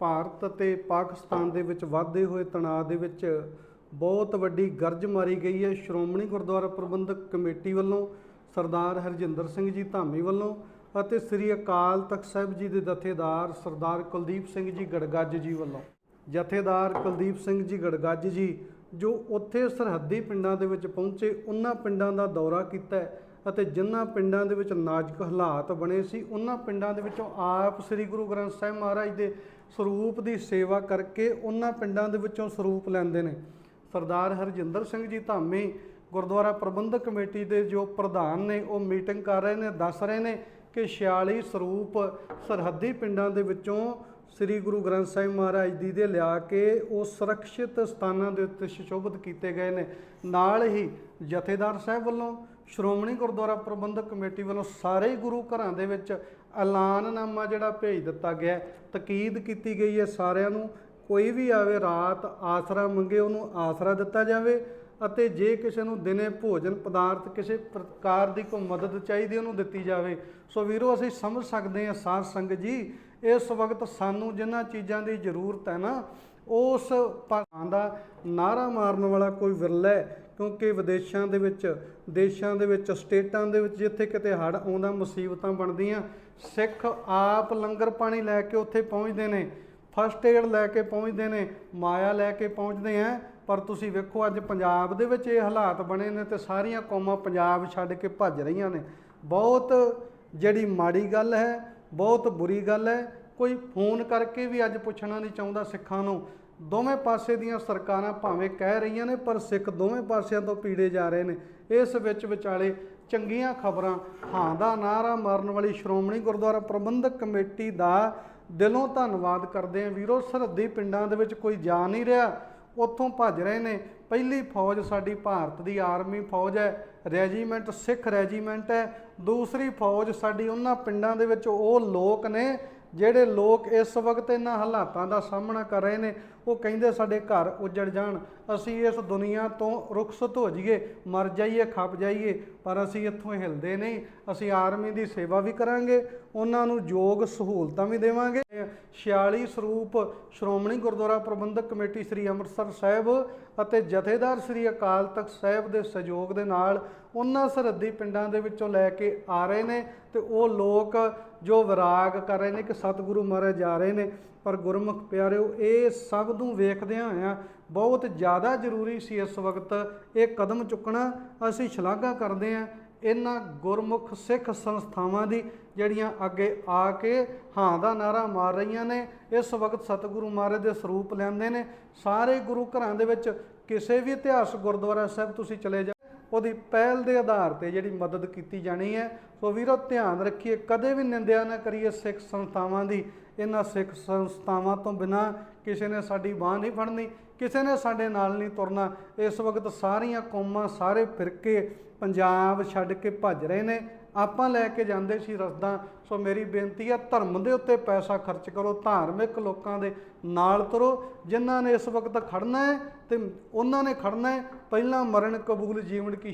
ਭਾਰਤ ਅਤੇ ਪਾਕਿਸਤਾਨ ਦੇ ਵਿੱਚ ਵਾਧੇ ਹੋਏ ਤਣਾਅ ਦੇ ਵਿੱਚ ਬਹੁਤ ਵੱਡੀ ਗਰਜ ਮਾਰੀ ਗਈ ਹੈ। ਸ਼੍ਰੋਮਣੀ ਗੁਰਦੁਆਰਾ ਪ੍ਰਬੰਧਕ ਕਮੇਟੀ ਵੱਲੋਂ ਸਰਦਾਰ ਹਰਜਿੰਦਰ ਸਿੰਘ ਜੀ ਧਾਮੀ ਵੱਲੋਂ ਅਤੇ ਸ੍ਰੀ ਅਕਾਲ ਤਖਤ ਸਾਹਿਬ ਜੀ ਦੇ ਜਥੇਦਾਰ ਸਰਦਾਰ ਕੁਲਦੀਪ ਸਿੰਘ ਜੀ ਗੜਗੱਜ ਜੀ ਵੱਲੋਂ। ਜਥੇਦਾਰ ਕੁਲਦੀਪ ਸਿੰਘ ਜੀ ਗੜਗੱਜ ਜੀ ਜੋ ਉੱਥੇ ਸਰਹੱਦੀ ਪਿੰਡਾਂ ਦੇ ਵਿੱਚ ਪਹੁੰਚੇ, ਉਹਨਾਂ ਪਿੰਡਾਂ ਦਾ ਦੌਰਾ ਕੀਤਾ ਅਤੇ ਜਿਨ੍ਹਾਂ ਪਿੰਡਾਂ ਦੇ ਵਿੱਚ ਨਾਜ਼ੁਕ ਹਾਲਾਤ ਬਣੇ ਸੀ, ਉਹਨਾਂ ਪਿੰਡਾਂ ਦੇ ਵਿੱਚੋਂ ਆਪ ਸ੍ਰੀ ਗੁਰੂ ਗ੍ਰੰਥ ਸਾਹਿਬ ਮਹਾਰਾਜ ਦੇ ਸਰੂਪ ਦੀ ਸੇਵਾ ਕਰਕੇ ਉਹਨਾਂ ਪਿੰਡਾਂ ਦੇ ਵਿੱਚੋਂ ਸਰੂਪ ਲੈਂਦੇ ਨੇ। ਸਰਦਾਰ ਹਰਜਿੰਦਰ ਸਿੰਘ ਜੀ ਧਾਮੀ ਗੁਰਦੁਆਰਾ ਪ੍ਰਬੰਧਕ ਕਮੇਟੀ ਦੇ ਜੋ ਪ੍ਰਧਾਨ ਨੇ, ਉਹ ਮੀਟਿੰਗ ਕਰ ਰਹੇ ਨੇ, ਦੱਸ ਰਹੇ ਨੇ ਕਿ 46 ਸਰੂਪ ਸਰਹੱਦੀ ਪਿੰਡਾਂ ਦੇ ਵਿੱਚੋਂ ਸ੍ਰੀ ਗੁਰੂ ਗ੍ਰੰਥ ਸਾਹਿਬ ਮਹਾਰਾਜ ਜੀ ਦੇ ਲਿਆ ਕੇ ਉਹ ਸੁਰੱਖਿਅਤ ਸਥਾਨਾਂ ਦੇ ਉੱਤੇ ਸੁਸ਼ੋਭਿਤ ਕੀਤੇ ਗਏ ਨੇ। ਨਾਲ ਹੀ ਜਥੇਦਾਰ ਸਾਹਿਬ ਵੱਲੋਂ ਸ਼੍ਰੋਮਣੀ ਗੁਰਦੁਆਰਾ ਪ੍ਰਬੰਧਕ ਕਮੇਟੀ ਵੱਲੋਂ ਸਾਰੇ ਹੀ ਗੁਰੂ ਘਰਾਂ ਦੇ ਵਿੱਚ ਐਲਾਨਨਾਮਾ ਜਿਹੜਾ ਭੇਜ ਦਿੱਤਾ ਗਿਆ ਹੈ। ਤਾਕੀਦ ਕੀਤੀ ਗਈ ਹੈ ਸਾਰਿਆਂ ਨੂੰ, ਕੋਈ ਵੀ ਆਵੇ ਰਾਤ ਆਸਰਾ ਮੰਗੇ ਉਹਨੂੰ ਆਸਰਾ ਦਿੱਤਾ ਜਾਵੇ ਅਤੇ ਜੇ ਕਿਸੇ ਨੂੰ ਦਿਨੇ ਭੋਜਨ ਪਦਾਰਥ ਕਿਸੇ ਪ੍ਰਕਾਰ ਦੀ ਕੋਈ ਮਦਦ ਚਾਹੀਦੀ ਉਹਨੂੰ ਦਿੱਤੀ ਜਾਵੇ ਸੋ ਵੀਰੋ, ਅਸੀਂ ਸਮਝ ਸਕਦੇ ਹਾਂ ਸਾਧ ਸੰਗਤ ਜੀ, ਇਸ ਵਕਤ ਸਾਨੂੰ ਜਿਨ੍ਹਾਂ ਚੀਜ਼ਾਂ ਦੀ ਜ਼ਰੂਰਤ ਹੈ ਨਾ, ਉਸ ਭਾਂ ਦਾ ਨਾਰਾ ਮਾਰਨ ਵਾਲਾ ਕੋਈ ਵਿਰਲਾ ਹੈ ਕਿਉਂਕਿ ਵਿਦੇਸ਼ਾਂ ਦੇ ਵਿੱਚ, ਦੇਸ਼ਾਂ ਦੇ ਵਿੱਚ, ਸਟੇਟਾਂ ਦੇ ਵਿੱਚ ਜਿੱਥੇ ਕਿਤੇ ਹੜ੍ਹ ਆਉਂਦਾ, ਮੁਸੀਬਤਾਂ ਬਣਦੀਆਂ, ਸਿੱਖ ਆਪ ਲੰਗਰ ਪਾਣੀ ਲੈ ਕੇ ਉੱਥੇ ਪਹੁੰਚਦੇ ਨੇ ਫਸਟ ਏਡ ਲੈ ਕੇ ਪਹੁੰਚਦੇ ਨੇ, ਮਾਇਆ ਲੈ ਕੇ ਪਹੁੰਚਦੇ ਆ ਪਰ ਤੁਸੀਂ ਵੇਖੋ ਅੱਜ ਪੰਜਾਬ ਦੇ ਵਿੱਚ ਇਹ ਹਾਲਾਤ ਬਣੇ ਨੇ ਤੇ ਸਾਰੀਆਂ ਕੌਮਾਂ ਪੰਜਾਬ ਛੱਡ ਕੇ ਭੱਜ ਰਹੀਆਂ ਨੇ। ਬਹੁਤ ਜਿਹੜੀ ਮਾੜੀ ਗੱਲ ਹੈ, ਬਹੁਤ ਬੁਰੀ ਗੱਲ ਹੈ, ਕੋਈ ਫੋਨ ਕਰਕੇ ਵੀ ਅੱਜ ਪੁੱਛਣਾ ਨਹੀਂ ਚਾਹੁੰਦਾ ਸਿੱਖਾਂ ਨੂੰ। ਦੋਵੇਂ ਪਾਸੇ ਦੀਆਂ ਸਰਕਾਰਾਂ ਭਾਵੇਂ ਕਹਿ ਰਹੀਆਂ ਨੇ, ਪਰ ਸਿੱਖ ਦੋਵੇਂ ਪਾਸਿਆਂ ਤੋਂ ਪੀੜੇ ਜਾ ਰਹੇ ਨੇ। ਇਸ ਵਿੱਚ ਵਿਚਾਲੇ ਚੰਗੀਆਂ ਖਬਰਾਂ, ਹਾਂ ਦਾ ਨਾਰਾ ਮਾਰਨ ਵਾਲੀ ਸ਼੍ਰੋਮਣੀ ਗੁਰਦੁਆਰਾ ਪ੍ਰਬੰਧਕ ਕਮੇਟੀ ਦਾ ਦਿਲੋਂ ਧੰਨਵਾਦ ਕਰਦੇ ਹਾਂ। ਵੀਰੋ, ਸਰਹੱਦੀ ਪਿੰਡਾਂ ਦੇ ਵਿੱਚ ਕੋਈ ਜਾ ਨਹੀਂ ਰਿਹਾ। ਉੱਥੋਂ ਭੱਜ ਰਹੇ ਨੇ। ਪਹਿਲੀ ਫੌਜ ਸਾਡੀ ਭਾਰਤ ਦੀ ਆਰਮੀ ਫੌਜ ਹੈ। ਰੈਜੀਮੈਂਟ ਸਿੱਖ ਰੈਜੀਮੈਂਟ ਹੈ। ਦੂਸਰੀ ਫੌਜ ਸਾਡੀ ਉਹਨਾਂ ਪਿੰਡਾਂ ਦੇ ਵਿੱਚ ਉਹ ਲੋਕ ਨੇ ਜਿਹੜੇ ਲੋਕ ਇਸ ਵਕਤ ਇਹਨਾਂ ਹਾਲਾਤਾਂ ਦਾ ਸਾਹਮਣਾ ਕਰ ਰਹੇ ਨੇ, ਉਹ ਕਹਿੰਦੇ ਸਾਡੇ ਘਰ ਉਜੜ ਜਾਣ। ਅਸੀਂ ਇਸ ਦੁਨੀਆ ਤੋਂ ਰੁਖਸਤ ਹੋ ਜਾਈਏ, ਮਰ ਜਾਈਏ, ਖੱਪ ਜਾਈਏ, ਪਰ ਅਸੀਂ ਇੱਥੋਂ ਹਿਲਦੇ ਨਹੀਂ। ਅਸੀਂ ਆਰਮੀ ਦੀ ਸੇਵਾ ਵੀ ਕਰਾਂਗੇ, ਉਹਨਾਂ ਨੂੰ ਯੋਗ ਸਹੂਲਤਾਂ ਵੀ ਦੇਵਾਂਗੇ। 46 ਸਰੂਪ ਸ਼੍ਰੋਮਣੀ ਗੁਰਦੁਆਰਾ ਪ੍ਰਬੰਧਕ ਕਮੇਟੀ ਸ੍ਰੀ ਅੰਮ੍ਰਿਤਸਰ ਸਾਹਿਬ ਅਤੇ ਜਥੇਦਾਰ ਸ੍ਰੀ ਅਕਾਲ ਤਖਤ ਸਾਹਿਬ ਦੇ ਸਹਿਯੋਗ ਦੇ ਨਾਲ ਉਹਨਾਂ ਸਰਹੱਦੀ ਪਿੰਡਾਂ ਦੇ ਵਿੱਚੋਂ ਲੈ ਕੇ ਆ ਰਹੇ ਨੇ। ਤੇ ਉਹ ਲੋਕ ਜੋ ਵਿਰਾਗ ਕਰ ਰਹੇ ਨੇ ਕਿ ਸਤਿਗੁਰੂ ਮਹਾਰਾਜ ਜਾ ਰਹੇ ਨੇ, ਪਰ ਗੁਰਮੁਖ ਪਿਆਰਿਓ, ਇਹ ਸਭ ਨੂੰ ਵੇਖਦਿਆਂ ਹੋਇਆਂ ਬਹੁਤ ਜ਼ਿਆਦਾ ਜ਼ਰੂਰੀ ਸੀ ਇਸ ਵਕਤ ਇਹ ਕਦਮ ਚੁੱਕਣਾ। ਅਸੀਂ ਸ਼ਲਾਘਾ ਕਰਦੇ ਹਾਂ ਇਹਨਾਂ ਗੁਰਮੁਖ ਸਿੱਖ ਸੰਸਥਾਵਾਂ ਦੀ, ਜਿਹੜੀਆਂ ਅੱਗੇ ਆ ਕੇ ਹਾਂ ਦਾ ਨਾਰਾ ਮਾਰ ਰਹੀਆਂ ਨੇ। ਇਸ ਵਕਤ ਸਤਿਗੁਰੂ ਮਹਾਰਾਜ ਦੇ ਸਰੂਪ ਲੈਂਦੇ ਨੇ। ਸਾਰੇ ਗੁਰੂ ਘਰਾਂ ਦੇ ਵਿੱਚ ਕਿਸੇ ਵੀ ਇਤਿਹਾਸ ਗੁਰਦੁਆਰਾ ਸਾਹਿਬ ਤੁਸੀਂ ਚਲੇ ਜਾ ਉਹਦੀ ਪਹਿਲ ਦੇ ਆਧਾਰ ਤੇ ਜਿਹੜੀ ਮਦਦ ਕੀਤੀ ਜਾਣੀ ਹੈ। ਸੋ ਵੀਰੋ, ਧਿਆਨ ਰੱਖੀਏ, ਕਦੇ ਵੀ ਨਿੰਦਿਆ ਨਾ ਕਰੀਏ ਸਿੱਖ ਸੰਸਥਾਵਾਂ ਦੀ। ਇਹਨਾਂ ਸਿੱਖ ਸੰਸਥਾਵਾਂ ਤੋਂ ਬਿਨਾ ਕਿਸੇ ਨੇ ਸਾਡੀ ਬਾਹ ਨਹੀਂ ਫੜਨੀ, ਕਿਸੇ ਨੇ ਸਾਡੇ ਨਾਲ ਨਹੀਂ ਤੁਰਨਾ। ਇਸ ਵਕਤ ਸਾਰੀਆਂ ਕੌਮਾਂ ਸਾਰੇ ਫਿਰਕੇ ਪੰਜਾਬ ਛੱਡ ਕੇ ਭੱਜ ਰਹੇ ਨੇ। ਆਪਾਂ ਲੈ ਕੇ ਜਾਂਦੇ ਸੀ ਰਸਦਾਂ। ਸੋ ਮੇਰੀ ਬੇਨਤੀ ਹੈ, ਧਰਮ ਦੇ ਉੱਤੇ ਪੈਸਾ ਖਰਚ ਕਰੋ, ਧਾਰਮਿਕ ਲੋਕਾਂ ਦੇ ਨਾਲ ਤੁਰੋ। ਜਿਨ੍ਹਾਂ ਨੇ ਇਸ ਵਕਤ ਖੜਨਾ ਹੈ ਤੇ ਉਹਨਾਂ ਨੇ ਖੜਨਾ ਹੈ। ਪਹਿਲਾਂ ਮਰਨ ਕਬੂਲ ਜੀਵਨ ਕੀ